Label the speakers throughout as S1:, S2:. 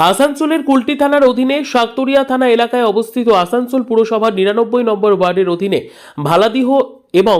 S1: আসানসোলের কুলটি থানার অধীনে শাকতরিয়া থানা এলাকায় অবস্থিত আসানসোল পুরসভার নিরানব্বই নম্বর ওয়ার্ডের অধীনে ভালাদিহ এবং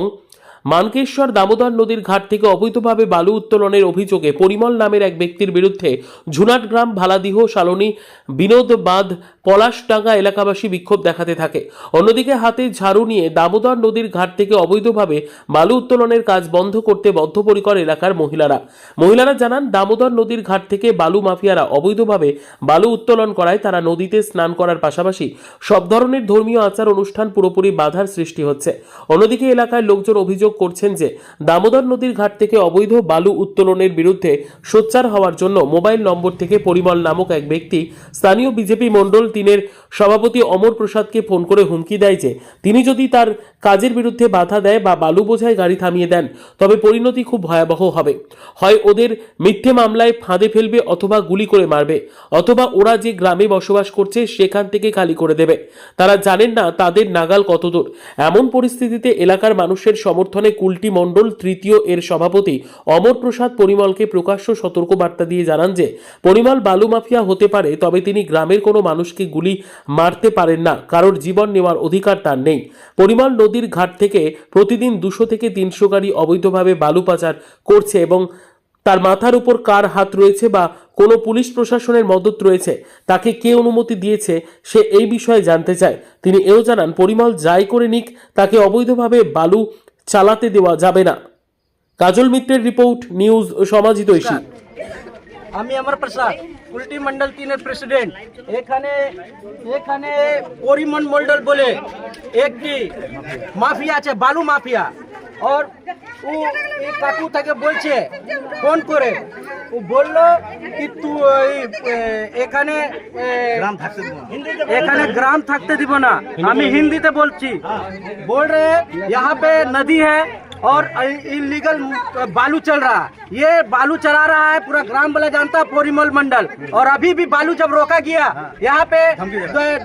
S1: মানকেশ্বর দামোদর নদীর ঘাট থেকে অবৈধভাবে বালু উত্তোলনের অভিযোগে পরিমল নামের এক ব্যক্তির বিরুদ্ধে ঝুনাট গ্রাম ভালাদিহ সালনী বিনোদ বাঁধ পলাশডাঙ্গা এলাকাবাসী বিক্ষোভ দেখাতে থাকে। অন্যদিকে হাতে ঝাড়ু নিয়ে দামোদর নদীর ঘাট থেকে অবৈধভাবে বালু উত্তোলনের কাজ বন্ধ করতে বদ্ধপরিকর এলাকার মহিলারা। মহিলারা জানান, দামোদর নদীর ঘাট থেকে বালু মাফিয়ারা অবৈধভাবে বালু উত্তোলন করায় তারা নদীতে স্নান করার পাশাপাশি সব ধরনের ধর্মীয় আচার অনুষ্ঠান পুরোপুরি বাধার সৃষ্টি হচ্ছে। অন্যদিকে এলাকায় লোকজন অভিযোগ করছেন যে দামোদর নদীর ঘাট থেকে অবৈধ বালু উত্তোলনের বিরুদ্ধে সোচ্চার হওয়ার জন্য মোবাইল নম্বর থেকে পরিমল নামক এক ব্যক্তি স্থানীয় বিজেপি মণ্ডল তিনের সভাপতি অমর প্রসাদকে ফোন করে হুমকি দেয় যে তিনি যদি তার কাজের বিরুদ্ধে বাধা দেয় বা বালু বোঝায় গাড়ি থামিয়ে দেন, তবে পরিণতি খুব ভয়াবহ হবে। হয় ওদের মিথ্যে মামলায় ফাঁদে ফেলবে অথবা গুলি করে মারবে, অথবা ওরা যে গ্রামে বসবাস করছে সেখান থেকে খালি করে দেবে। তারা জানেন না তাদের নাগাল কতদূর। এমন পরিস্থিতিতে এলাকার মানুষের সমর্থনে কুলটি মণ্ডল তৃতীয় এর সভাপতি অমর প্রসাদ পরিমলকে প্রকাশ্য সতর্ক বার্তা দিয়ে জানান যে, পরিমল বালু মাফিয়া হতে পারে, তবে তিনি গ্রামের কোনো মানুষকে গুলি মারতে পারেন না, কারোর জীবন নেওয়ার অধিকার তার নেই। পরিমল নদীর ঘাট থেকে প্রতিদিন দুশো থেকে তিনশো গাড়ি অবৈধভাবে বালু পাচার করছে এবং তার মাথার উপর কার হাত রয়েছে বা কোনো পুলিশ প্রশাসনের মদত রয়েছে, তাকে কে অনুমতি দিয়েছে, সে এই বিষয়ে জানতে চায়। তিনি এও জানান, পরিমল যাই করে নিক, তাকে অবৈধভাবে বালু চালাতে দেওয়া যাবে না। কাজল মিত্রের রিপোর্ট, নিউজ সমাজিত
S2: আমি আমার প্রসাদ উল্টি মন্ডল তিনের প্রেসিডেন্ট। এখানে এখানে পরিমন মন্ডল বলে একটি মাফিয়া আছে, বালু মাফিয়া। ও এই কাকু তাকে বলছে, ফোন করে। ও বললো কি তুই এই, এ, এখানে এ, এখানে গ্রাম থাকতে দিব না আমি হিন্দিতে বলছি बोल रहे हैं यहाँ पे नदी है और इलीगल बालू चल रहा है ये बालू चला रहा है पूरा ग्राम वाला जानता है पोरीमल मंडल और अभी भी बालू जब रोका गया यहाँ पे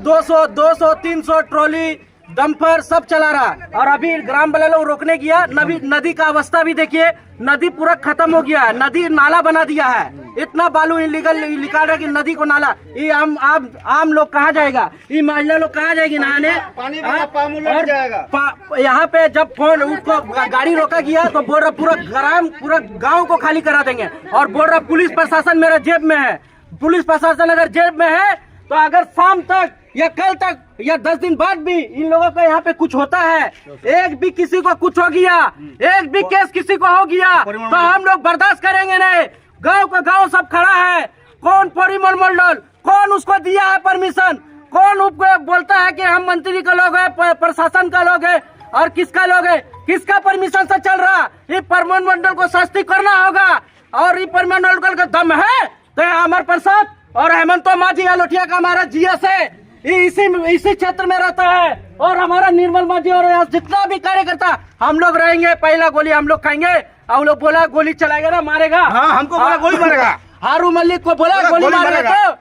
S2: दो सौ दो सौ तीन सौ ट्रॉली डंपर सब चला रहा। है और अभी ग्राम वाले लोग रोकने गया नदी नदी का अवस्था भी देखिए नदी पूरा खत्म हो गया है नदी नाला बना दिया है। इतना बालू इलीगल निकाल रहा है कि नदी को नाला। ये आम आम आम लोग कहाँ जाएगा? ये महिला लोग कहाँ जाएगी नहाने?
S3: पानी
S2: हाँ? और पा- यहाँ पे जब फ़ोन उसको गाड़ी रोका गया तो बोल रहा पूरा ग्राम पूरा गाँव को खाली करा देंगे। और बोल रहा पुलिस प्रशासन मेरा जेब में है। पुलिस प्रशासन अगर जेब में है तो अगर शाम तक या कल तक, या दस दिन बाद भी इन लोगों का यहाँ पे कुछ होता है। एक भी किसी को कुछ हो गया, एक भी केस किसी को हो गया तो हम लोग बर्दाश्त करेंगे नहीं। गाँव का गाँव सब खड़ा है। कौन परिमल मंडल कौन उसको दिया है परमिशन कौन उप- बोलता है कि हम मंत्री का लोग है प्रशासन का लोग है, और किसका लोग है? किसका परमिशन से चल रहा? ये परमन मंडल को सस्ती करना होगा, और ये परमन मंडल का दम है। तो अमर प्रसाद और हेमंत माझी, अलोठिया का हमारा जीएस है। इसी इसी क्षेत्र में रहता है। और हमारा निर्मल माझी और जितना भी कार्यकर्ता हम लोग रहेंगे पहला गोली हम लोग खाएँगे। और लोग बोला गोली चलाएगा ना मारेगा?
S3: हाँ, हमको बोला गोली मारेगा।
S2: हारू मल्लिक को बोला गोली मारेगा। तो?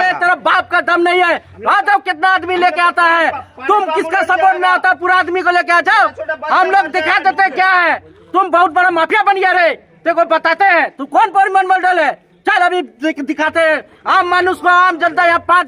S2: हैं। तेरा बाप का दम नहीं है। जाओ कितना आदमी लेके आता है? तुम किसका सपोर्ट में आता पूरा आदमी को लेके आ जाओ। हम लोग दिखा देते क्या है? तुम बहुत बड़ा माफिया बन गया रे। को बताते हैं तू कौन परिमल मंडल है? चल अभी दिखाते हैं। आम मानुष को आम जनता यहाँ पाँच